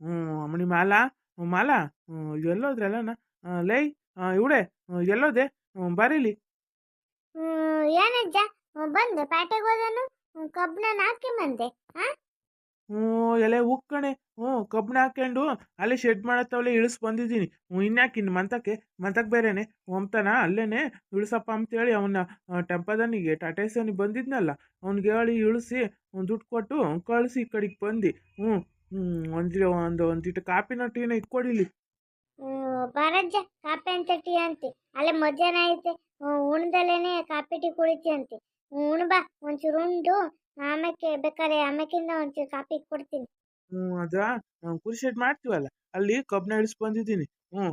ಹ್ಞೂ ಅಮ್ಮನಿ ಮಾಲಾ ಮಾಲಾ ಎಲ್ಲೋದ್ರಲ್ಲನ? ಲೈ ಇವಡೆ ಎಲ್ಲೋದೆ? ಬರೀಲಿ. ಏನಜ್ಜ? ಬಂದೆ ಪ್ಯಾಟೆಗೆ ಹೋದನು? ಕಬ್ಬನ ಹಾಕಿ ಬಂದೆ ಹಾ ಹ್ಞೂ ಎಲೆ ಉಕ್ಕಣೆ ಹ್ಞೂ ಕಬ್ಬನ ಹಾಕ್ಕೊಂಡು ಅಲ್ಲಿ ಶೆಡ್ ಮಾಡತ್ತವಳೆ ಇಳಿಸ್ ಬಂದಿದ್ದೀನಿ. ಇನ್ಯಾಕೆ ಇನ್ನು ಮಂತಕ್ಕೆ? ಮಂತಕ್ಕೆ ಬೇರೆನೆ? ಹೋಮ್ತಾನ ಅಲ್ಲೇನೆ? ಇಳಿಸಪ್ಪ ಅಂತೇಳಿ ಅವನ್ನ ಟೆಂಪದನಿಗೆ ಟಾಟೇಸನಿಗೆ ಬಂದಿದ್ನಲ್ಲ ಅವ್ನಿಗೆ ಹೇಳಿ ಇಳಿಸಿ ದುಡ್ಡು ಕೊಟ್ಟು ಕಳಿಸಿ ಈ ಕಡೆಗೆ ಬಂದು. ಹ್ಞೂ ಒಂದು ಒಂದು ಒಂದಿಟ್ಟು ಕಾಪಿನ ಟೀನ ಇಟ್ಕೊಡಿಲಿ ಹ್ಮ್, ಬರಜ್ಜ ಕಾಪಿ ಅಂತ ಟೀ ಅಂತೆ. ಅಲ್ಲೇ ಮಧ್ಯಾಹ್ನ ಐತೆ ಹ್ಮ್, ಉಣ್ದಲೇನೆ ಕಾಪಿ ಟೀ ಕುಡಿತಿ ಅಂತೆ. ಹ್ಮ್, ಉಣ್ ಬಾ ಒಂಚೂರು ಉಂಡು ಆಮೇಲೆ ಬೇಕಾದ್ರೆ ಆಮೇಕಿಂದ ಒಂಚೂರು ಕಾಪಿ ಕೊಡ್ತೀನಿ. ಹ್ಞೂ ಅದಾ ಕುರಿ ಶೆಡ್ ಮಾಡ್ತೀವಲ್ಲ ಅಲ್ಲಿ ಕಬ್ಬನ ಇಳಿಸ್ ಬಂದಿದ್ದೀನಿ. ಹ್ಞೂ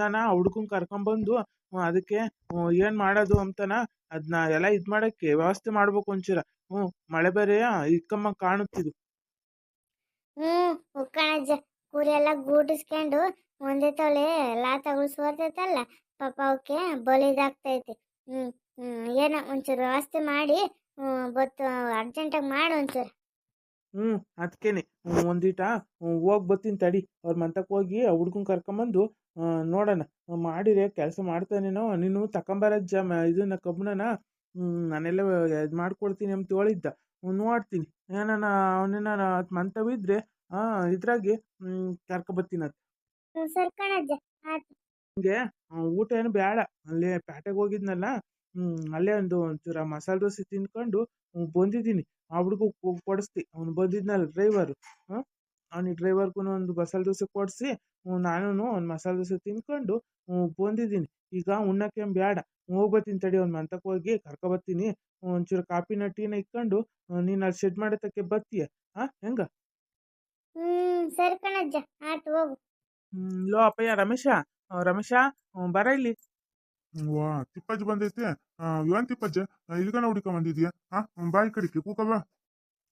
ನಾನು ಹುಡ್ಗನ್ ಕರ್ಕೊಂಬಂದು ಅದಕ್ಕೆ ಏನು ಮಾಡೋದು ಅಂತನ ಅದನ್ನ ಎಲ್ಲ ಇದು ಮಾಡೋಕ್ಕೆ ವ್ಯವಸ್ಥೆ ಮಾಡ್ಬೇಕು ಒಂಚೂರ. ಹ್ಞೂ ಮಳೆ ಬೇರೆ ಇಕ್ಕಮ್ಮ ಕಾಣುತ್ತಿದ್ದು. ಹ್ಮ್ ಉಕ್ಕಣಜ್ಜ ಕೂರೆಲ್ಲ ಗೂಡಿಸ್ಕೊಂಡು ಒಂದೇ ತೊಳೆ ಎಲ್ಲ ತಗೊಳ್ಸೋತೈತಲ್ಲ ಪಾಪ ಅವಕ್ಕೆ ಬಲಿದಾಗ್ತೈತಿ ಹ್ಮ್ ಹ್ಮ್, ಏನೋ ಒಂಚೂರು ವ್ಯವಸ್ಥೆ ಮಾಡಿ ಬತ್ತು, ಅರ್ಜೆಂಟಾಗಿ ಮಾಡು ಒಂಚೂರು. ಹ್ಮ್ ಅದಕ್ಕೇನೆ ಒಂದೀಟ ಹೋಗಿ ಬರ್ತೀನಿ ತಡಿ. ಅವ್ರ ಮಂತಕ್ಕೆ ಹೋಗಿ ಹುಡ್ಗನ್ ಕರ್ಕೊಂಬಂದು ನೋಡೋಣ. ಮಾಡಿರಿ ಕೆಲಸ ಮಾಡ್ತಾನೇನೋ, ನೀನು ತಕೊಂಬರಜ್ಜ ಇದನ್ನ ಕಬ್ಬಣನ ನಾನೆಲ್ಲ ಇದು ಮಾಡ್ಕೊಡ್ತೀನಿ ಅಂತ ಹೇಳಿದ್ದ. ನೋಡ್ತೀನಿ. ಏನಾನ ಮಂತವ್ ಮಂತವಿದ್ರೆ ಹಾಂ ಇದ್ರಾಗೆ ಕರ್ಕೊಬತ್ತೀನಿ ಅದು. ಹ್ಮ್ ಸರಿ ಕಣಜ್ಜ ಆಯ್ತು. ನಿಂಗೆ ಊಟ ಏನು ಬೇಡ ಅಲ್ಲೇ ಪೇಟೆಗೆ ಹೋಗಿದ್ನಲ್ಲ ಅಲ್ಲೇ ಒಂದು ಒಂಚೂರ ಮಸಾಲೆ ದೋಸೆ ತಿನ್ಕೊಂಡು ಬಂದಿದ್ದೀನಿ. ಆ ಹುಡುಗ ಕೊಡಿಸ್ತಿ. ಅವ್ನು ಬಂದಿದ್ನಲ್ಲ ಡ್ರೈವರು ಹಾಂ ಅವ್ನಿಗೆ ಡ್ರೈವರ್ಗೂ ಒಂದು ಮಸಾಲೆ ದೋಸೆ ಕೊಡಿಸಿ ನಾನು ಒಂದು ಮಸಾಲೆ ದೋಸೆ ತಿನ್ಕೊಂಡು ಹ್ಮ್, ಬಂದಿದ್ದೀನಿ. ಈಗ ಉಣ್ಣಕ್ಕೇನು ಬೇಡ ಹೋಗ್ಬತ್ತೀನಿ ತಡಿ ಅವ್ನ ಮಂತಕ್ಕೆ ಹೋಗಿ ಕರ್ಕೊಬತ್ತೀನಿ. ಒಂಚೂರು ಕಾಪಿನ ಟೀನ ಇಕ್ಕೊಂಡು ನೀನು ಅಲ್ಲಿ ಶೆಡ್ ಮಾಡತ್ತಕ್ಕೆ ಬರ್ತೀಯಾ ಹಾಂ ಹೆಂಗ? ಹ್ಮ್ ಸರಿ ಕಣಜ್ಜ ಆಯ್ತು ಹೋಗು. ಲೋ ಅಪ್ಪಯ್ಯ ರಮೇಶ ರಮೇಶ ಬರ ಇಲ್ಲಿ. ವಾ ತಿಪ್ಪಜ್ಜಿ ಬಂದೈತೆ. ಆ, ಏನ್ ತಿಪ್ಪಜ್ಜ? ಇಲ್ಗನ ಹುಡುಕ ಬಂದಿದ್ಯಾ? ಹಾ ಬಾಯಿ ಕಡಿಕೆ ಕೂಕ ಬಾ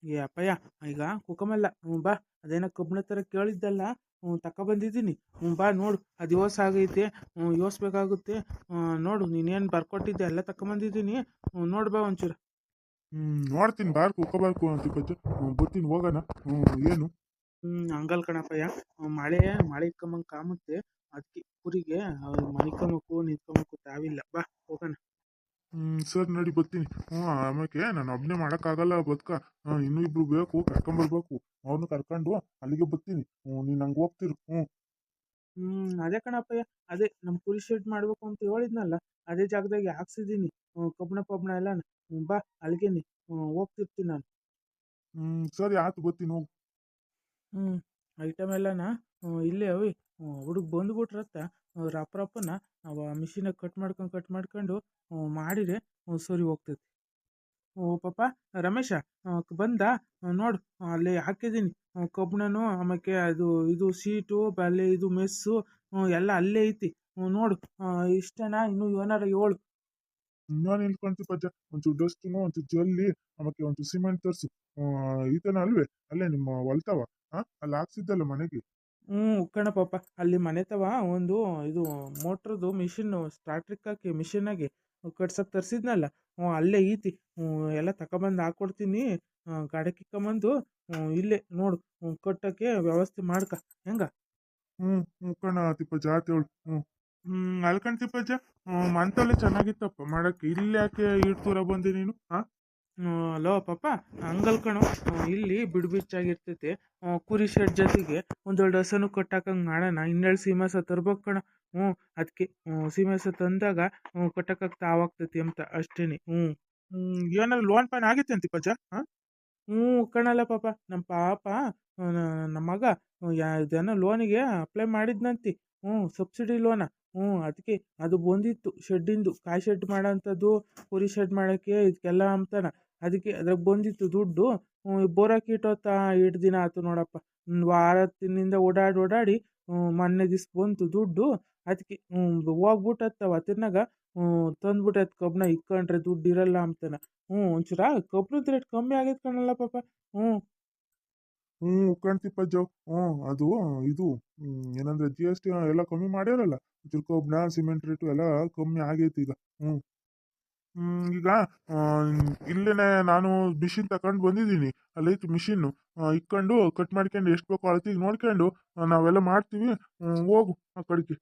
ಏ ಅಪ್ಪಯ್ಯ ಈಗ ಕುಕಮಲ್ಲ ಹ್ಞೂ ಬಾ. ಅದೇನೋ ಕಬ್ಬಿಣ ಥರ ಕೇಳಿದ್ದಲ್ಲ. ಹ್ಞೂ ತಕ ಬಂದಿದ್ದೀನಿ. ಹ್ಞೂ ಬಾ ನೋಡು. ಅದು ಯೋಸ್ ಆಗೈತೆ. ಹ್ಞೂ ಯೋಸ್ಬೇಕಾಗುತ್ತೆ. ನೋಡು ನೀನೇನು ಬರ್ಕೊಟ್ಟಿದ್ದೆ ಎಲ್ಲ ತಕೊಂಬಂದಿದ್ದೀನಿ ಹ್ಞೂ ನೋಡು ಬಾ ಒಂಚೂರು. ಹ್ಞೂ ನೋಡ್ತೀನಿ ಬಾರ್ ಕೂಕ ಬಾರ್ಕು ಗೊತ್ತು. ಹ್ಮ್, ಬರ್ತೀನಿ ಹೋಗೋಣ. ಹ್ಮ್ ಏನು? ಹ್ಞೂ ಹಂಗಲ್ ಕಣಪ್ಪಯ್ಯ. ಮಳೆ ಮಳೆ ಇಕ್ಕಂಬಂಗೆ ಕಾಮುತ್ತೆ. ಅದಕ್ಕೆ ಕುರಿಗೆ ಅವ್ರು ಮನಿಕಮಕ್ಕೂ ನಿಂತ್ಕೊಂಬಕ್ಕೂ ತಾವಿಲ್ಲ. ಬಾ. ಸರ್ ನಡಿ ಬರ್ತೀನಿ. ಹ್ಞೂ ಆಮೇಲೆ ನಾನು ಒಬ್ಬನೇ ಮಾಡೋಕ್ಕಾಗಲ್ಲ ಬದುಕ. ಇನ್ನೂ ಇಬ್ರು ಬೇಕು ಕರ್ಕೊಂಬರ್ಬೇಕು ಅವ್ರನ್ನ ಕರ್ಕೊಂಡು ಅಲ್ಲಿಗೆ ಬರ್ತೀನಿ. ಹ್ಞೂ ನೀನು ಹಂಗೆ ಹೋಗ್ತಿರು. ಹ್ಞೂ. ಹ್ಮ್ ಅದೇ ಕಣಪ್ಪಯ್ಯ. ಅದೇ ನಮ್ಮ ಕುರಿ ಶೆಡ್ ಮಾಡ್ಬೇಕು ಅಂತ ಹೇಳಿದ್ನಲ್ಲ ಅದೇ ಜಾಗದಾಗೆ ಹಾಕ್ಸಿದ್ದೀನಿ. ಕಬ್ಬಣ ಪಬ್ಣ ಎಲ್ಲ ಹ್ಞೂ ಬಾ ಅಲ್ಲಿಗೇನೆ ಹ್ಞೂ ಹೋಗ್ತಿರ್ತೀನಿ ನಾನು. ಹ್ಮ್ ಸರಿ ಆಯ್ತು ಬರ್ತೀನಿ ಹೋಗು. ಹ್ಞೂ ಐಟಮ್ ಎಲ್ಲನ? ಹ್ಞೂ ಇಲ್ಲೇ ಅವಿ ಹುಡುಗ ಬಂದ್ಬಿಟ್ರತ್ತ ರಪ್ಪ ರಪ್ಪನ ಅವ ಮಿಷಿನಾಗ ಕಟ್ ಮಾಡ್ಕೊಂಡು ಕಟ್ ಮಾಡ್ಕೊಂಡು ಮಾಡಿದ್ರೆ ಸರಿ ಹೋಗ್ತೈತಿ. ಓ, ಪಾಪ, ರಮೇಶ ಬಂದ ನೋಡು ಅಲ್ಲಿ ಹಾಕಿದ್ದೀನಿ. ಕಬ್ಬಣನು ಆಮೇಲೆ ಅದು, ಇದು ಸೀಟು ಅಲ್ಲಿ ಇದು ಮೆಸ್ಸು ಎಲ್ಲ ಅಲ್ಲೇ ಐತಿ. ನೋಡು ಇಷ್ಟನ ಇನ್ನು ಇನ್ನೂ ಏನಾರ ಏಳು. ನಾನು ನಿಲ್ಕೊಂತಿ ಪಜ್ಜ ಒಂಚೂರು ಡಸ್ಟುನು, ಒಂಚೂರು ಜಲ್ಲಿ ಆಮೇಲೆ ಒಂಚೂರು ಸಿಮೆಂಟ್ ತರಿಸು. ಈತನ ಅಲ್ವೇ, ಅಲ್ಲೇ ನಿಮ್ಮ ಹೊಲ್ತಾವ ಅಲ್ಲಿ ಹಾಕ್ಸಿದ್ದಲ್ಲ ಮನೆಗೆ. ಹ್ಞೂ ಕಣ ಪಾಪ ಅಲ್ಲಿ ಮನೆ ತವ ಒಂದು ಇದು ಮೋಟ್ರದ್ದು ಮಿಷಿನ್ನು ಸ್ಟಾರ್ಟ್ರಿಕ್ ಹಾಕಿ ಮಿಷಿನಾಗೆ ಕಟ್ಸಕ್ಕೆ ತರಿಸಿದ್ನಲ್ಲ, ಹ್ಞೂ, ಅಲ್ಲೇ ಈತಿ, ಹ್ಞೂ, ಎಲ್ಲ ತಗೊಬಂದು ಹಾಕ್ಕೊಡ್ತೀನಿ ಗಾಡಿ ಕಿಕ್ಕಂಬಂದು, ಹ್ಞೂ, ಇಲ್ಲೇ ನೋಡು, ಹ್ಞೂ ಕಟ್ಟಕ್ಕೆ ವ್ಯವಸ್ಥೆ ಮಾಡ್ಕ, ಹೆಂಗ? ಹ್ಞೂ ಹ್ಞೂ, ಕಣ ತಿಪ್ಪಜ್ಜ ಆತೇಳು ಹ್ಮ್ ಹ್ಮ್ ಅಲ್ಕಣ್ ತಿಪ್ಪಜ್ಜ ಮಂತಲ್ಲೇ ಚೆನ್ನಾಗಿತ್ತಪ್ಪ, ಮಾಡಕ್ಕೆ ಇಲ್ಲಿ ಯಾಕೆ ಇಡ್ತೂರ ಬಂದೆ ನೀನು ಹಾ ಲೋ ಪಾಪ ಹಂಗಲ್ ಕಣೋ. ಇಲ್ಲಿ ಬಿಡು ಬಿಚ್ಚಾಗಿರ್ತೈತಿ ಹ್ಮ್, ಕುರಿ ಶೆಡ್ ಜೊತೆಗೆ ಒಂದೆರಡು ಹಸನು ಕಟ್ಟಾಕಂಗೆ ಮಾಡೋಣ. ಇನ್ನೆರಡು ಸೀಮೆಸ ತರ್ಬೇಕು ಕಣ. ಹ್ಞೂ ಅದಕ್ಕೆ ಸೀಮಾಸ ತಂದಾಗ ಕಟ್ಟಕ್ಕೆ ತಾವಾಗ್ತೈತಿ ಅಂತ ಅಷ್ಟೇನೆ. ಹ್ಞೂ. ಏನಾದ್ರು ಲೋನ್ ಪಾನ್ ಆಗೈತೆ ಪಜಾ ಹಾಂ? ಹ್ಞೂ ಕಣಲ್ಲ ಪಾಪ. ನಮ್ಮ ಪಾಪ ನಮ್ಮ ಮಗ ಇದೇನೋ ಲೋನಿಗೆ ಅಪ್ಲೈ ಮಾಡಿದ್ನಂತಿ. ಹ್ಞೂ ಸಬ್ಸಿಡಿ ಲೋನ. ಹ್ಞೂ ಅದಕ್ಕೆ ಅದು ಬಂದಿತ್ತು ಶೆಡ್ಡಿಂದು. ಕಾಯಿ ಶೆಡ್ ಮಾಡೋಂಥದ್ದು ಕುರಿ ಶೆಡ್ ಮಾಡೋಕ್ಕೆ ಇದಕ್ಕೆಲ್ಲ ಅಂತಾನ. ಅದಕ್ಕೆ ಅದ್ರಾಗ ಬಂದಿತ್ತು ದುಡ್ಡು. ಹ್ಞೂ ಬೋರಕ್ಕೆ ಇಟ್ಟೋತ ಎರಡು ದಿನ ಆಯ್ತು ನೋಡಪ್ಪ. ಒಂದು ವಾರ ಓಡಾಡಿ ಓಡಾಡಿ ಹ್ಞೂ ಮೊನ್ನೆ ದಿವ್ಸ ಬಂತು ದುಡ್ಡು. ಅದಕ್ಕೆ ಹ್ಞೂ ಹೋಗ್ಬಿಟ್ಟತ್ತವ ತಿನ್ನಾಗ ಹ್ಞೂ ತಂದ್ಬಿಟ್ಟೈತೆ ಕಬ್ಬನ ಇಕ್ಕಂಡ್ರೆ ದುಡ್ಡು ಇರಲ್ಲ ಅಂತಾನೆ. ಹ್ಞೂ ಒಂಚೂರ ಕಬ್ಬನದ ರೇಟ್ ಕಮ್ಮಿ ಆಗೈತೆ ಕಣಲ್ಲ ಪಾಪ. ಹ್ಞೂ ಹ್ಞೂ ಉಕ್ಕಂತಿಪ್ಪ ಜೋ. ಹ್ಞೂ ಅದು ಇದು ಏನಂದ್ರೆ ಜಿ ಎಸ್ ಟಿ ಎಲ್ಲ ಕಮ್ಮಿ ಮಾಡ್ಯಾರಲ್ಲ. ಒಂಚೂರು ಕಬ್ಬಿಣ ಸಿಮೆಂಟ್ ರೇಟು ಎಲ್ಲ ಕಮ್ಮಿ ಆಗೈತೆ ಈಗ. ಹ್ಮ್, ಈಗ ಇಲ್ಲೇ ನಾನು ಮಿಷಿನ್ ತಗೊಂಡು ಬಂದಿದ್ದೀನಿ. ಅಲ್ಲೈತಿ ಮಿಷಿನ್ನು ಇಕ್ಕೊಂಡು ಕಟ್ ಮಾಡ್ಕೊಂಡು, ಎಷ್ಟು ಬೇಕೋ ಅಳತಿಗೆ ನೋಡ್ಕೊಂಡು ನಾವೆಲ್ಲ ಮಾಡ್ತೀವಿ. ಹೋಗು ಆ ಕಡೆಗೆ.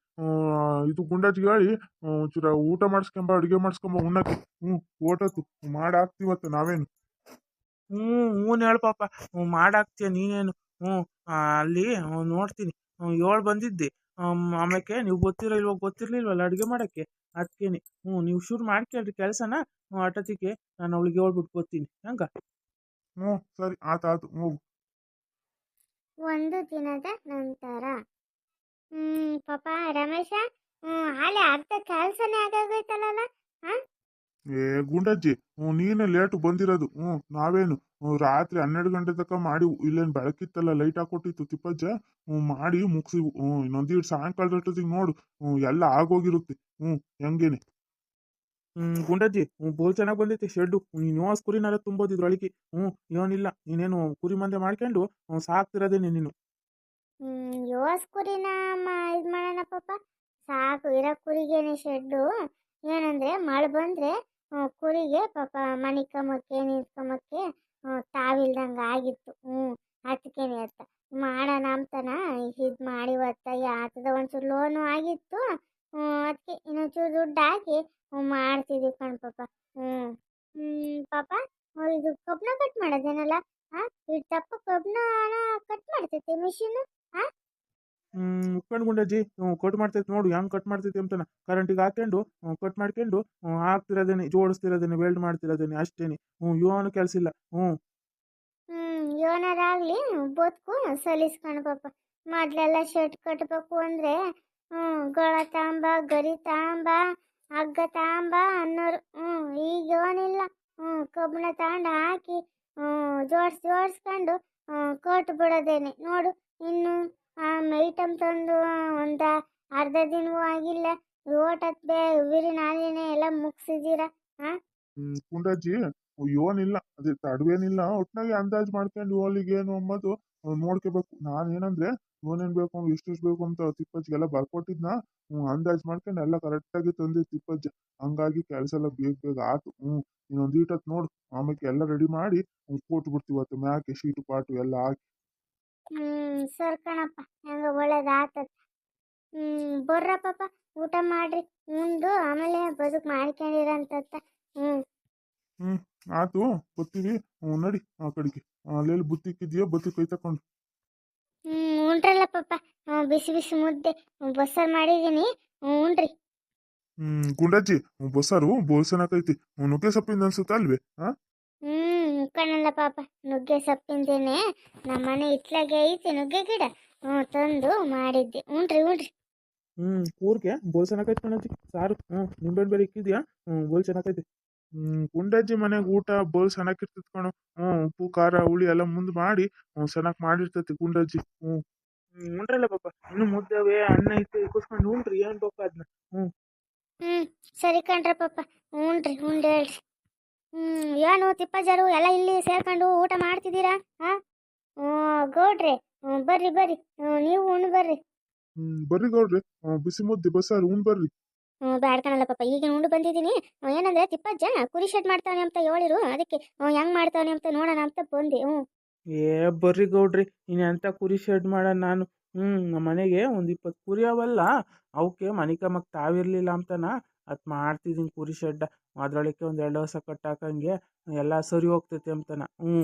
ಇದು ಗುಂಡಾಜಿಗೆ ಹೇಳಿ ಒಂಚೂರ ಊಟ ಮಾಡಿಸ್ಕೊಂಬ, ಅಡುಗೆ ಮಾಡಿಸ್ಕೊಂಬ, ಉಣ್ಣಕ್ಕೆ. ಹ್ಞೂ ಓಟತ್ತು ಮಾಡಿ ಹಾಕ್ತೀವತ್ತು ನಾವೇನು. ಹ್ಞೂ ಹ್ಞೂ ಹೇಳು ಪಾಪ. ಮಾಡಾಕ್ತೀಯ ನೀನೇನು. ಹ್ಞೂ ಅಲ್ಲಿ ನೋಡ್ತೀನಿ. ಏಳು ಬಂದಿದ್ದೆ. ಆಮೇಲೆ ನೀವು ಗೊತ್ತಿರೋ ಗೊತ್ತಿರಲಿಲ್ವಲ್ಲ ಗೊತ್ತಿರ್ಲಿಲ್ವಲ್ಲ ಅಡುಗೆ ಮಾಡೋಕ್ಕೆ? ಅದಕ್ಕೇನೆ ಹ್ಞೂ ನೀವು ಶುರು ಮಾಡ್ಕೇಳ್ರಿ ಕೆಲಸನ. ಅಟತಿಗೆ ನಾನು ಅವಳಿಗೆ ಹೇಳ್ಬಿಟ್ಟು ಗೊತ್ತೀನಿ ಹಂಗೆ? ಹ್ಞೂ ಸರಿ. ಆತ ಆತು ಹೋಗು. ಒಂದು ದಿನದ ನಂತರ. ಹ್ಮ್ ಪಾಪ ರಮೇಶ ಹ್ಮ್ ಹಾಲೆ ಅರ್ಧ ಕೆಲಸನೇ ಆಗೋಗೈತಲ್ಲ ಏ ಗುಂಡಜ್ಜಿ ಹ್ಞೂ ನೀನೇ ಲೇಟು ಬಂದಿರೋದು. ಹ್ಞೂ ನಾವೇನು? ರಾತ್ರಿ ಹನ್ನೆರಡು ಗಂಟೆ ತನಕ ಮಾಡಿ ಇಲ್ಲೇನು ಬೆಳಕಿತ್ತಲ್ಲ ಲೈಟ್ ಹಾಕೊಟ್ಟಿತ್ತು ತಿಪ್ಪಜ್ಜ? ಹ್ಞೂ ಮಾಡಿ ಮುಗಿಸಿವು ಹ್ಞೂ ಇನ್ನೊಂದು ಸಾಯಂಕಾಲದೊಟ್ಟಿಗೆ ನೋಡು. ಹ್ಞೂ ಎಲ್ಲ ಆಗೋಗಿರುತ್ತೆ. ಹ್ಞೂ ಹೆಂಗೇನೆ? ಹ್ಞೂ ಗುಂಡಜ್ಜಿ ಹ್ಞೂ ಬೋಲ್ ಚೆನ್ನಾಗಿ ಬಂದೈತೆ ಶೆಡ್ಡು. ನೀನು ಯೋಸ್ ಕುರಿನಾರ ತುಂಬೋದು ಇದ್ರೊಳಗೆ ಹ್ಞೂ ಏನಿಲ್ಲ ನೀನೇನು ಕುರಿ ಮಂದೆ ಮಾಡ್ಕೊಂಡು ಸಾಕ್ತಿರೋದೇ ಸಾಕ್ತಿರೋದೇನೆ ನೀನು. ಹ್ಮ್ ಯೋಸ್ ಕುರಿನ ಇದು ಮಾಡೋಣ ಪಾಪ. ಸಾಕು ಇರೋ ಕುರಿಗೇನೆ ಶೆಡ್ಡು. ಏನಂದ್ರೆ ಮಳೆ ಬಂದ್ರೆ ಕುರಿಗೆ ಪಾಪ ಮಣಿಕಮಕ್ಕೆ ನಿಂತ್ಕಮಕ್ಕೆ ತಾವಿಲ್ದಂಗೆ ಆಗಿತ್ತು. ಹ್ಞೂ ಅದಕ್ಕೇನೆ ಮಾಡ ಮಾಡೋಣ ಅಂತನ ಇದು ಮಾಡಿವತ್ತ ಆತದ ಒಂಚೂರು ಲೋನು ಆಗಿತ್ತು. ಅದಕ್ಕೆ ಇನ್ನೊಂಚೂರು ದುಡ್ಡು ಹಾಕಿ ಮಾಡ್ತಿದ್ವಿ ಕಣ್ ಪಾಪ. ಹ್ಞೂ ಪಾಪ ಇದು ಕಬ್ಬನ ಕಟ್ ಮಾಡೋದೇನಲ್ಲ? ಹಾಂ ಇದು ತಪ್ಪು ಕಬ್ಬನ ಕಟ್ ಮಾಡ್ತೈತೆ ಮಿಷಿನು? ಹ್ಮ್ ಮುಕ್ಕಂಡು ಗುಂಡಜ್ಜಿ ಹ್ಞೂ ಕಟ್ ಮಾಡ್ತೈತೆ ನೋಡು, ಹೆಂಗೆ ಕಟ್ ಮಾಡ್ತೈತಿ ಅಂತಾನ. ಕರೆಂಟಿಗೆ ಹಾಕೊಂಡು ಕಟ್ ಮಾಡ್ಕೊಂಡು ಹಾಕ್ತಿರೋದೇನೆ ಜೋಡಿಸ್ತಿರೋದೇನೆ ವೆಲ್ಡ್ ಮಾಡ್ತಿರೋದೇನೆ ಅಷ್ಟೇನೆ. ಹ್ಞೂ ಯೋನು ಕೆಲಸ ಇಲ್ಲ. ಹ್ಞೂ ಹ್ಮ್ ಏನಾರಾಗ್ಲಿ ಬದುಕು ಸಲಿಸ್ಕೊಂಡು ಪಾಪ ಮೊದ್ಲೆಲ್ಲ ಶರ್ಟ್ ಕಟ್ಟಬೇಕು ಅಂದ್ರೆ ಹ್ಞೂ ಗೊಳ ತಾಂಬ, ಗರಿ ತಾಂಬ, ಹಗ್ಗ ತಾಂಬ ಅನ್ನೋರು ಹ್ಞೂ ಈಗ ಏನಿಲ್ಲ ಹ್ಞೂ ಕಬ್ಬಣ ತಗೊಂಡು ಹಾಕಿ ಹ್ಞೂ ಜೋಡ್ಸ್ ಜೋಡ್ಸ್ಕೊಂಡು, ಹ್ಮ್ ಕಟ್ ಬಿಡೋದೇನೆ ನೋಡು, ಇನ್ನು ಐಟಮ್ ತಂದು ಒಂದ ಅರ್ಧ ದಿನವೂ ಆಗಿಲ್ಲ. ರೋಟ್ ಹತ್ತೆ ಉವಿರಿ ನಾಲಿನೇ ಎಲ್ಲ ಮುಗಿಸಿದ್ದೀರಾ ಹ್ಮ್ ಕುಂಡಾಜಿ ಏನಿಲ್ಲ ಅದೇ ತಡವೇನಿಲ್ಲ. ಒಟ್ನಾಗೆ ಅಂದಾಜು ಮಾಡ್ಕೊಂಡು ಹೋಲಿಗೆ ಏನು ಅಂಬೋದು ಅವ್ನ್ ನೋಡ್ಕೋಬೇಕು. ನಾನು ಏನಂದ್ರೆ ಏನೇನ್ ಬೇಕು, ಎಷ್ಟೆಷ್ಟು ಬೇಕು ಅಂತ ತಿಪ್ಪಜ್ಜಿಗೆಲ್ಲ ಬರ್ಕೊಟ್ಟಿದ್ನ. ಅಂದಾಜು ಮಾಡ್ಕೊಂಡು ಎಲ್ಲ ಕರೆಕ್ಟಾಗಿ ತಂದೆ ತಿಪ್ಪಜ್ಜ. ಹಂಗಾಗಿ ಕೆಲಸ ಎಲ್ಲ ಬೇಗ ಬೇಗ ಆತು. ಹ್ಮ್, ಇನ್ನೊಂದು ಈಟತ್ ನೋಡು. ಆಮೇಲೆ ಎಲ್ಲ ರೆಡಿ ಮಾಡಿ ಕೊಟ್ಟು ಬಿಡ್ತೀವತ್ತು ಮ್ಯಾಕೆ ಶೀಟ್ ಪಾಟು ಎಲ್ಲ ಹಾಕಿ ಹ್ಮ್ ಸರ್ ಕಣಪ್ಪ ಹೆಂಗ ಒಳ್ಳೇದಾತತ್ ಹ್ಮ್ ಬರ್ರ ಪಾಪ ಊಟ ಮಾಡ್ರಿ. ಉಂಡು ಆಮೇಲೆ ಬದುಕು ಮಾಡ್ಕೊಂಡಿರಂತ ಹ್ಮ್. ಆತು ಬರ್ತೀವಿ ಹ್ಞೂ ನಡಿ ಆ ಕಡೆಗೆ. ಅಲ್ಲೆಲ್ಲಿ ಬುತ್ತಿಕ್ಕಿದ್ಯೋ ಬುತ್ತಿ ಕೈ ತಕೊಂಡು ಹ್ಮ್ ಉಂಟ್ರಲ್ಲ ಪಾಪ ಬಿಸಿ ಬಿಸಿ ಮುದ್ದೆ. ಬಸ್ಸರ್ ಮಾಡಿದೀನಿ ಹ್ಮ್, ಉಂಡ್ರಿ. ಹ್ಮ್ ಗುಂಡಜ್ಜಿ ಬಸ್ಸಾರು ಬೋಲ್ಸನಕೈತಿ ನುಗ್ಗೆ ಸೊಪ್ಪಿಂದ ಅನ್ಸುತ್ತ ಅಲ್ವೇ ಹಾ? ಹ್ಮ್ ಕಣಲ್ಲ ಪಾಪ. ನುಗ್ಗೆ ಸೊಪ್ಪಿಂದೇನೆ ನಮ್ಮನೆ ಇತ್ಲಾಗೆ ಐತಿ ನುಗ್ಗೆ ಗಿಡ. ಹ್ಮ್ ತಂದು ಮಾಡಿದ್ದೆ. ಹ್ಞೂನ್ರಿ ಹ್ಞೂನ್ರಿ ಹ್ಮ್ ಕೂರ್ಗೆ? ಬೋಲ್ ಚೆನ್ನಾಗೈತೆ ಕಣಜ್ಜಿ. ಸಾರು. ಹ್ಞೂ ನಿಂಬೆಹಣ್ಣು ಬೇರೆ ಇಕ್ಕಿದ್ಯಾ? ಹ್ಞೂ ಬೋಲ್ ಚೆನ್ನಾಗೈತೆ ಹ್ಮ್ ಗುಂಡಜ್ಜಿ ಮನೆಗೆ ಊಟ ಬೋಲ್ ಚೆನ್ನಾಗಿರ್ತೈತಿ ಕಣು. ಹ್ಞೂ ಉಪ್ಪು ಖಾರ ಹುಳಿ ಎಲ್ಲ ಮುಂದೆ ಮಾಡಿ ಹ್ಞೂ ಚೆನ್ನಾಗಿ ಮಾಡಿರ್ತೈತಿ ಗುಂಡಜ್ಜಿ. ಹ್ಞೂ ಹ್ಞೂ ಉಂಡ್ರಲ್ಲ ಪಾಪ. ಇನ್ನು ಮುದ್ದವೆ ಅನ್ನ ಐತೆ ಕುಸ್ಕೊಂಡು ಉಂಡ್ರಿ. ಏನು ಪಾಪ ಅದನ್ನ ಹ್ಮ್ ಸರಿ ಕಣ್ರ ಪಾಪ. ಉಂಡ್ರಿ ಉಂಡ್ ಹೇಳ್ರಿ. ಹ್ಮ್ ಏನು ತಿಪ್ಪಜ್ಜರು ಎಲ್ಲ ಇಲ್ಲಿ ಸೇರ್ಕೊಂಡು ಊಟ ಮಾಡ್ತಿದ್ದೀರಾ? ಹಾ ಗೌಡ್ರಿ ಹ್ಮ್ ಬರ್ರಿ ಬರ್ರಿ. ನೀವು ಉಣ್ಣು ಬರ್ರಿ. ಹ್ಮ್ ಬರ್ರಿ ಗೌಡ್ರಿ. ಬಿಸಿ ಮುದ್ದೆ ಬಸ್ಸಾರು ಉಣ್ ಬರ್ರಿ. ಹ್ಮ್ ಬ್ಯಾಡ್ ಕಣಲ್ಲ ಪಾಪ ಈಗ ಉಂಡು ಬಂದಿದ್ದೀನಿ. ಏನಂದ್ರೆ ತಿಪ್ಪಜ್ಜ ಕುರಿ ಶೆಡ್ ಮಾಡ್ತಾನೆ ಅಂತ ಹೇಳಿರು. ಅದಕ್ಕೆ ಹೆಂಗ್ ಮಾಡ್ತಾನೆ ಅಂತ ನೋಡೋಣ ಅಂತ ಬಂದೆ. ಹ್ಞೂ ಏ ಬರ್ರಿ ಗೌಡ್ರಿ ಇನ್ನು ಎಂತ ಕುರಿ ಶೆಡ್ ಮಾಡೋಣ ನಾನು? ಹ್ಮ್ ನಮ್ಮ ಮನೆಗೆ ಒಂದು ಇಪ್ಪತ್ತು ಕುರಿ ಅವಲ್ಲ. ಅವಕ್ಕೆ ಮನಿಕಮ್ಮಕ್ ತಾವಿರ್ಲಿಲ್ಲ ಅಂತನ? ಅತ್ ಮಾಡ್ತಿದ್ದೀನಿ ಕುರಿ ಶೆಡ್ಡ. ಅದ್ರೊಳಕ್ಕೆ ಒಂದು ಎರಡು ಹೊಸ ಕಟ್ಟಾಕಂಗೆ ಎಲ್ಲ ಸರಿ ಹೋಗ್ತೈತೆ ಅಂತನ ಹ್ಞೂ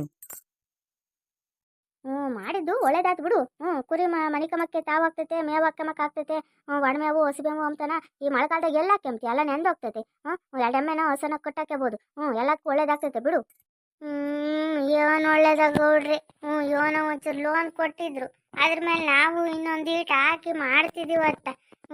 ಹ್ಞೂ ಮಾಡಿದ್ದು ಒಳ್ಳೇದಾಯ್ತು ಬಿಡು. ಹ್ಞೂ ಕುರಿ ಮ ಮನಿಕಮಕ್ಕೆ ತಾವಾಗ್ತೈತೆ ಮೇವು ಹಾಕಮಕ್ಕೆ ಆಗ್ತೈತೆ ಹ್ಞೂ ಒಣಮೇವು ಹಸಿಬೇವು ಅಂತನ ಈ ಮಳೆಗಾಲದಾಗ ಎಲ್ಲ ಕೆಮ್ತಿ, ಎಲ್ಲ ನೆಂದೋಗ್ತೈತೆ ಹ್ಞೂ ಎರಡು ಎಮ್ಮೆನ ಹೊಸನ ಕೊಟ್ಟಾಕೆಬೋದು ಹ್ಞೂ ಎಲ್ಲಕ್ಕೂ ಒಳ್ಳೇದಾಗ್ತೈತೆ ಬಿಡು. ಹ್ಞೂ ಇವನ್ ಒಳ್ಳೇದಾಗ ನೋಡ್ರಿ. ಹ್ಞೂ ಇವನ ಒಂಚೂರು ಲೋನ್ ಕೊಟ್ಟಿದ್ರು. ಅದ್ರ ಮೇಲೆ ನಾವು ಇನ್ನೊಂದು ಈಟ್ ಹಾಕಿ ಮಾಡ್ತಿದ್ದೀವತ್ತ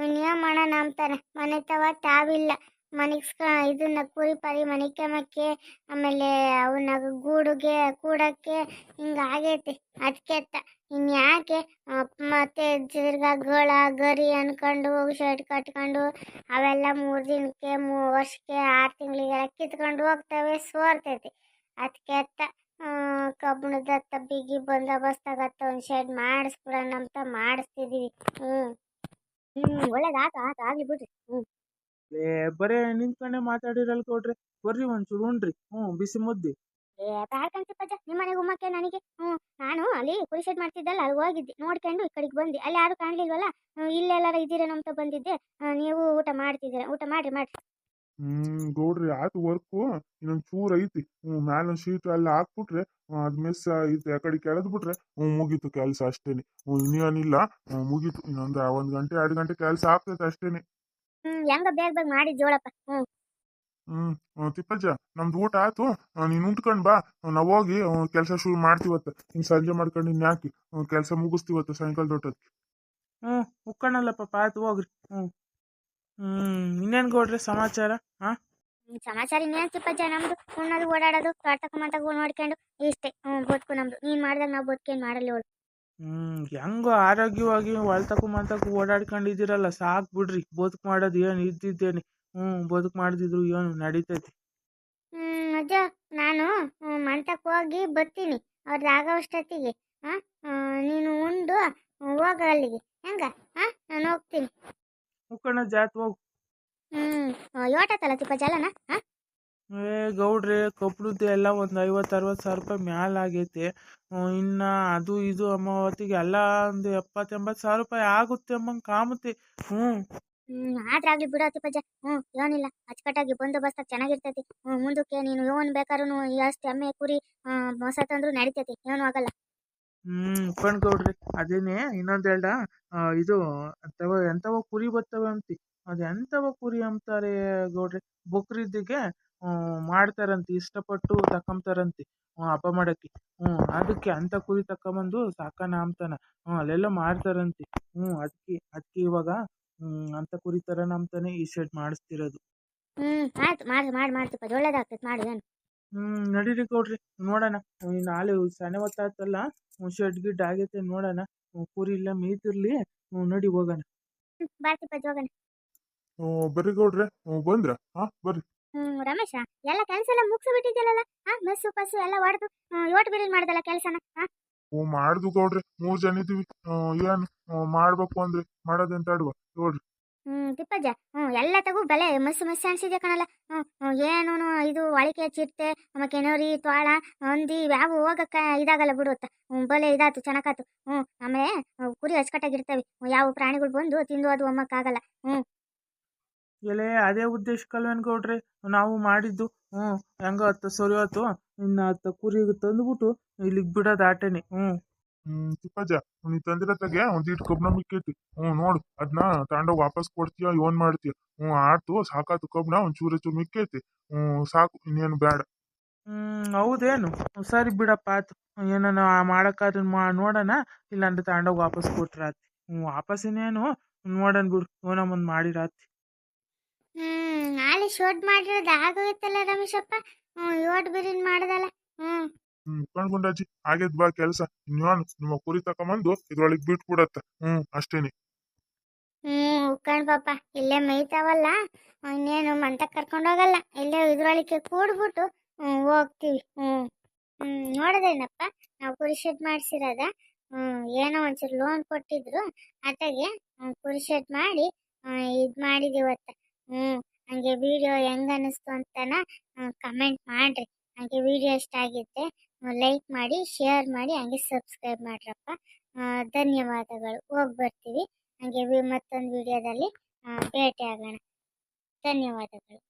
ಇನ್ನೇನು ಮಾಡೋಣ ಅಂತಾನೆ ಮನೆ ತವ ತಾವಿಲ್ಲ. ಮನಿಗ್ಸ್ಕ ಇದನ್ನ ಕುರಿ ಪರಿ ಮನಿಕಮಕ್ಕೆ ಆಮೇಲೆ ಅವನ ಗೂಡುಗೆ, ಕೂಡಕ್ಕೆ ಹಿಂಗಾಗೈತಿ ಅದಕ್ಕೆ ಇನ್ಯಾಕೆ ಯಾಕೆ ಮತ್ತೆ ತಿರ್ಗಾ ಗೋಳ ಗರಿ ಅನ್ಕೊಂಡು ಶರ್ಟ್ ಕಟ್ಕೊಂಡು ಅವೆಲ್ಲ ಮೂರು ದಿನಕ್ಕೆ, ಮೂ, ವರ್ಷಕ್ಕೆ, ಆರು ತಿಂಗಳಿಗೆಲ್ಲ ಕಿತ್ಕೊಂಡು ಹೋಗ್ತವೆ, ಸೋರ್ತೈತಿ. ಅದಕ್ಕೆ ಅತ್ತ ಕಬ್ಬಣದತ್ತ ಬಿಗಿ ಬಂದೋಬಸ್ತಾಗತ್ತ ಒಂದು ಶೆಡ್ ಮಾಡಿಸ್ಬಿಡೋಣ ಅಂತ ಮಾಡಿಸ್ತಿದ್ವಿ. ಹ್ಞೂ ಹ್ಞೂ ಒಳ್ಳೇದು ಆಗ ಆಗಲಿ ಬಿಡ್ರಿ. ಹ್ಞೂ ಏ ಬರೇ ನಿಂತ್ಕೊಂಡೆ ಮಾತಾಡಿರಲ್ ಕೊಡ್ರಿ ಬರ್ರಿ ಒಂಚೂರು ಉಣ್ರಿ. ಹ್ಞೂ ಬಿಸಿ ಮುದ್ದೆ. ಏ ಬ್ಯಾಡ್ಕಂತ ತಿಪ್ಪಜ್ಜ ನಿಮ್ಮ ಮನೆಗೆ ಉಮ್ಮಕ್ಕೆ ನನಗೆ. ಹ್ಞೂ ನಾನು ಅಲ್ಲಿ ಕುರಿ ಶೆಡ್ ಮಾಡ್ತಿದ್ದಲ್ಲ ಅಲ್ಲಿ ಹೋಗಿದ್ದೆ. ನೋಡ್ಕೊಂಡು ಈ ಕಡೆಗೆ ಬಂದೆ. ಅಲ್ಲಿ ಯಾರು ಕಾಣ್ಲಿಲ್ವಲ್ಲ? ಇಲ್ಲೆಲ್ಲಾರ ಇದ್ದೀರೇನೋ ಅಂತ ಬಂದಿದ್ದೆ. ನೀವು ಊಟ ಮಾಡ್ತಿದ್ದೀರ? ಊಟ ಮಾಡ್ರಿ ಮಾಡ್ರಿ. ಹ್ಮ್ ಗೌಡ್ರಿ ಆತು ವರ್ಕು. ಇನ್ನೊಂದ್ ಚೂರ್ ಐತಿ. ಹ್ಮ್ ಮ್ಯಾಲ ಶೀಟ್ ಎಲ್ಲ ಹಾಕ್ಬಿಟ್ರೆ ಅದ್ ಮಿಸ್ ಇದು ಆ ಕಡೆ ಕೆಳದ್ ಬಿಟ್ರೆ ಹ್ಮ್ ಮುಗೀತು ಕೆಲಸ ಅಷ್ಟೇನೆ. ಇನ್ನೇನಿಲ್ಲ ಹ್ಮ್ ಮುಗೀತು. ಇನ್ನೊಂದ್ ಒಂದ್ ಗಂಟೆ ಎರಡು ಗಂಟೆ ಕೆಲಸ ಆಗ್ತೈತೆ ಅಷ್ಟೇನೆ. ಹ್ಮ್ ಹೆಂಗ ಬೇಗ ಬೇಗ ಮಾಡಿ ಜೋಳಪ್ಪ. ಹ್ಮ್. ಹ್ಮ್ ಹ್ಮ್, ತಿಪ್ಪಜ್ಜ ನಮ್ದು ಊಟ ಆಯ್ತು. ನೀನು ನೀನ್ ಉಂಟ್ಕೊಂಡ್ ಬಾ. ನಾವ್ ಹೋಗಿ ಕೆಲಸ ಶುರು ಮಾಡ್ತೀವತ್ತ ಹಿಂಗ್ ಸಂಜೆ ಮಾಡ್ಕೊಂಡು ಇನ್ ಯಾಕೆ ಕೆಲಸ ಮುಗಿಸ್ತಿವತ್ತ ಸಾಯಂಕಾಲ ದೂಟ ಹ್ಮ್ ಉಕ್ಕಣಲ್ಲ ಉಕ್ಕಣಲ್ಲಪ್ಪ ಆಯ್ತು ಹೋಗ್ರಿ. ಹ್ಮ್. ಹ್ಮ್ ಇನ್ನೇನ್ ಕೊಡ್ರಿ ಸಮಾಚಾರ? ಹಾ? ಸಮಾಚಾರ ಇನ್ನೇನ್ ತಿಪ್ಪಜ್ಜ ನಮ್ದು ಉಣ್ಣೋದು ಓಡಾಡೋದು ತೋಟಕ್ಕೆ ಮಾತಾಗ ನೋಡ್ಕೊಂಡು ಇಷ್ಟೇ. ಹ್ಮ್ ಬದುಕು ನಮ್ದು. ನೀನ್ ಮಾಡ್ದಾಗ ನಾವು ಬದುಕೇನ್ ಮಾಡಲ್ಲ ಹ್ಞೂ ಹೆಂಗೋ ಆರೋಗ್ಯವಾಗಿ ಹೊಲ್ತಕ್ಕೂ ಮಂತಕ್ಕೂ ಓಡಾಡ್ಕೊಂಡಿದ್ದೀರಲ್ಲ ಸಾಕು ಬಿಡ್ರಿ. ಬದುಕು ಮಾಡೋದು ಏನು ಇದ್ದಿದ್ದೇನೆ. ಹ್ಮ್ ಬದುಕು ಮಾಡ್ದಿದ್ರು ಏನು ನಡೀತೈತಿ. ಹ್ಮ್ ಅಜ್ಜ ನಾನು ಹ್ಮ್, ಮಂತಕ್ಕೆ ಹೋಗಿ ಬರ್ತೀನಿ. ಅವ್ರದ್ದು ಆಗೋಷ್ಟೊತ್ತಿಗೆ ಹಾಂ ನೀನು ಉಂಡು ಹೋಗ ಅಲ್ಲಿಗೆ. ಹೆಂಗ? ಹಾಂ ನಾನು ಹೋಗ್ತೀನಿ. ಉಕ್ಕಣ ಜಾತ್ ಹೋಗು. ಹ್ಮ್ ಯೋಟತ್ತಲ್ಲ ತಿಪ್ಪ ಜಲನ? ಹಾ ಏ ಗೌಡ್ರೆ ಕಬ್ಳದ್ದು ಎಲ್ಲ ಒಂದು ಐವತ್ತು ಅರವತ್ತು ಸಾವಿರ ರೂಪಾಯಿ ಮ್ಯಾಲ ಆಗೈತೆ. ಇನ್ನು ಅದು ಇದು ಅಮಾವತಿಗೆ ಎಲ್ಲ ಒಂದು ಎಪ್ಪತ್ತೆಂಬತ್ತು ಸಾವಿರ ರೂಪಾಯಿ ಆಗುತ್ತೆ ಅಮ್ಮಂಗೆ ಕಾಮುತ್ತೆ. ಹ್ಞೂ ಹ್ಮ್ ಆದ್ರಾಗ್ಲಿ ಬಿಡೋ ತಿಪ್ಪಜ್ಜ ಹ್ಮ್ ಏನಿಲ್ಲ ಅಚ್ಚುಕಟ್ಟಾಗಿ ಬಂದೋಬಸ್ತ ಚೆನ್ನಾಗಿರ್ತೈತಿ. ಹ್ಮ್ ಮುಂದಕ್ಕೆ ನೀನು ಏನ್ ಬೇಕಾದ್ರೂ ಎಷ್ಟು ಎಮ್ಮೆ ಕುರಿ ಮೊಸ ತಂದ್ರು ನಡಿತೈತಿ. ಏನು ಆಗಲ್ಲ. ಹ್ಮ್ ಕಣ್ಕೊಡ್ರಿ ಅದೇನೆ ಇನ್ನೊಂದ್ ಹೇಳ್ದ? ಇದು ಎಂತವ ಎಂತವ ಕುರಿ ಬರ್ತವೆ ಅಂತಿ. ಅದ್ ಎಂತವ ಕುರಿ ಅಂತಾರೆ ಗೌಡ್ರಿ? ಬಕ್ರೀದಿಗೆ ಹ್ಮ್ ಮಾಡ್ತಾರಂತಿ ಇಷ್ಟಪಟ್ಟು ತಕೊಂತಾರಂತಿ ಹ್ಮ್ ಹಬ್ಬ ಮಾಡಕ್ಕೆ. ಹ್ಮ್ ಅದಕ್ಕೆ ಅಂತ ಕುರಿ ತಕೊಂಬಂದು ಸಾಕನ ಅಂತಾನ ಹ್ಮ್ ಅಲ್ಲೆಲ್ಲ ಮಾಡ್ತಾರಂತೆ. ಹ್ಮ್ ಅದಕ್ಕೆ ಅದಕ್ಕೆ ಇವಾಗ ಹ್ಮ್ ಅಂತ ಕುರಿ ತರೋಣ ಅಂತಾನೆ ಈ ಶೆಡ್ ಮಾಡಿಸ್ತಿರೋದು. ಹ್ಮ್ ಆಯ್ತು ಮಾಡಿ ಮಾಡಿ ಮಾಡ್ತಿಪ್ಪ ಒಳ್ಳೇದಾಗ್ತೈತಿ ಮಾಡಿ ಏನು? ಹ್ಮ್ ನಡೀರಿ ಕೊಡ್ರಿ ನೋಡೋಣ. ನಾಳೆ ಸಣ್ಣ ಹೊತ್ತಾಯ್ತಲ್ಲ ಶೆಡ್ ಗಿಡ್ ಆಗೈತೆ ನೋಡೋಣ. ಹ್ಮ್, ಕುರಿ ಇಲ್ಲ ಮೇಯ್ತಿರ್ಲಿ ಹ್ಮ್, ನಡಿ ಹೋಗೋಣ. ಬರ್ರಿ ಗೌಡ್ರೆ ಹ್ಮ್, ಬಂದ್ರ? ಹಾ ಬರ್ರಿ. ಹ್ಮ್ ರಮೇಶ ಎಲ್ಲ ಕೆಲಸ ಎಲ್ಲ ಮುಗಿಸಿ ಬಿಟ್ಟಿದ್ಯಲ್ಲ ಹಾ ಮೆಸ್ಸು ಪಸ್ಸು ಎಲ್ಲ ಹೊಡೆದು ಯೋಟ್ ಬಿರಿಲ್ ಮಾಡ್ದಲ್ಲ ಕೆಲಸನ ಹಾ ಹ್ಞೂ ಮಾಡ್ದು ಗೌಡ್ರೆ ಮೂರ್ ಜನ ಇದೀವಿ ಏನು ಮಾಡ್ಬೇಕು ಅಂದ್ರೆ ಮಾಡೋದಂತ ಅಡ್ವ ನೋಡ್ರಿ ಹ್ಮ್ ತಿಪ್ಪಜ್ಜ ಹ್ಮ್ ಎಲ್ಲ ತಗೋ ಬೆಲೆ ಮಸ್ಸು ಮಸ್ಸು ಅನ್ಸಿದೆ ಕಣಲ್ಲ? ಹ್ಮ್ ಇದು ಒಳಿಕೆ ಚಿಟ್ಟೆ ಆಮೇಲೆ ಕೆನೋರಿ ತ್ವಾಳ ಹಂದಿ ಯಾವ ಹೋಗಕ್ಕ ಇದಾಗಲ್ಲ ಬಿಡುತ್ತ ಹ್ಮ್ ಬಲೆ ಇದಾತು ಚೆನ್ನಾಗಾತು ಹ್ಮ್ ಆಮೇಲೆ ಕುರಿ ಅಚ್ಚುಕಟ್ಟಾಗಿರ್ತವೆ ಯಾವ ಪ್ರಾಣಿಗಳು ಬಂದು ತಿಂದು ಅದು ಒಮ್ಮಕ್ಕಾಗಲ್ಲ. ಹ್ಮ್ ಎಲೆ ಅದೇ ಉದ್ದೇಶಕ್ಕಲ್ವೇನ್ ಗೌಡ್ರಿ ನಾವು ಮಾಡಿದ್ದು ಹ್ಞೂ ಹೆಂಗೋ ಹತ್ತು ಸರಿ ಆಯ್ತು ಇನ್ನ ಹತ್ತು ಕುರಿ ತಂದ್ಬಿಟ್ಟು ಇಲ್ಲಿಗೆ ಬಿಡೋದು ಆಟೇನೆ ಹ್ಮ್ ಹ್ಮ್ ತಿಪ್ಪಜ್ಜ ನೀ ತಂದಿರತ್ತಾಗೆ ತಗೆ ಒಂದಿಟ್ಟು ಕಬ್ನ ಮಿಕ್ಕೈತಿ ಹ್ಞೂ ನೋಡು ಅದನ್ನ ತಗೊಂಡೋಗಿ ವಾಪಸ್ ಕೊಡ್ತೀಯ ಏನ್ ಮಾಡ್ತೀಯ? ಹ್ಞೂ ಆಡ್ತು ಸಾಕಾತು ಕಬ್ನ ಒಂದು ಚೂರು ಚೂರು ಮಿಕ್ಕೈತಿ ಹ್ಮ್ ಸಾಕು ಇನ್ನೇನು ಬೇಡ ಹ್ಮ್ ಹೌದೇನು? ಸರಿ ಬಿಡಪ್ಪ ಆತು ಏನಾನ ಮಾಡೋಕ್ಕಾದ್ರೆ ಮಾ ನೋಡೋಣ ಇಲ್ಲಾಂದ್ರೆ ತಗೊಂಡೋಗಿ ವಾಪಸ್ ಕೊಟ್ರಾತಿ. ಹ್ಞೂ ವಾಪಸ್ ಇನ್ನೇನು ನೋಡೋಣ ಬಿಡು ಏನೋ ಒಂದು ಮಾಡಿರಾತಿ. ನಾಳೆ ಶೋಟ್ ಮಾಡಿರೋದು ಆಗೋಗುತ್ತಲ್ಲ ರಮೇಶಪ್ಪ. ಹ್ಮ್ ಯೋಟ್ ಬಿರಿನ್ ಮಾಡ್ದಲ್ಲ. ಹ್ಮ್. ಹ್ಮ್ ಕಣ್ಗುಂಡಾಜಿ ಆಗೇದ್ ಬಾ ಕೆಲ್ಸ. ನಾನು ನಿಮ್ಮ ಕುರಿ ತಕೊಂಬಂದು ಇದ್ರೊಳಗ್ ಬಿಟ್ಬಿಡತ್ತ. ಹ್ಮ್ ಅಷ್ಟೇನೆ. ಹ್ಮ್ ಉಕ್ಕಣ್ ಪಾಪ ಇಲ್ಲೇ ಮೇಯ್ತಾವಲ್ಲ. ಇನ್ನೇನು ಮಂತ ಕರ್ಕೊಂಡೋಗಲ್ಲ ಇಲ್ಲೇ ಇದ್ರೊಳಗೆ ಕೂಡ್ಬಿಟ್ಟು ಹ್ಮ್ ಹೋಗ್ತೀವಿ. ಹ್ಮ್. ಹ್ಮ್ ನೋಡದೇನಪ್ಪ ನಾವು ಕುರಿ ಶೆಡ್ ಮಾಡ್ಸಿರೋದ? ಹ್ಮ್ ಏನೋ ಒಂಚೂರು ಲೋನ್ ಕೊಟ್ಟಿದ್ರು. ಅತ್ತಾಗೆ ಹ್ಮ್, ಕುರಿ ಶೆಡ್ ಮಾಡಿ ಇದ್ ಮಾಡಿದಿವತ್ತ. ಹ್ಮ್. ಹಂಗೆ ವಿಡಿಯೋ ಹೆಂಗ್ ಅನ್ನಿಸ್ತು ಅಂತನ ಕಮೆಂಟ್ ಮಾಡಿರಿ. ಹಂಗೆ ವಿಡಿಯೋ ಇಷ್ಟ ಆಗಿದ್ದೆ. ಲೈಕ್ ಮಾಡಿ ಶೇರ್ ಮಾಡಿ, ಹಂಗೆ ಸಬ್ಸ್ಕ್ರೈಬ್ ಮಾಡ್ರಪ್ಪ. ಧನ್ಯವಾದಗಳು. ಹೋಗಿ ಬರ್ತೀವಿ. ಹಂಗೆ ಮತ್ತೊಂದು ವಿಡಿಯೋದಲ್ಲಿ ಭೇಟಿ ಆಗೋಣ. ಧನ್ಯವಾದಗಳು.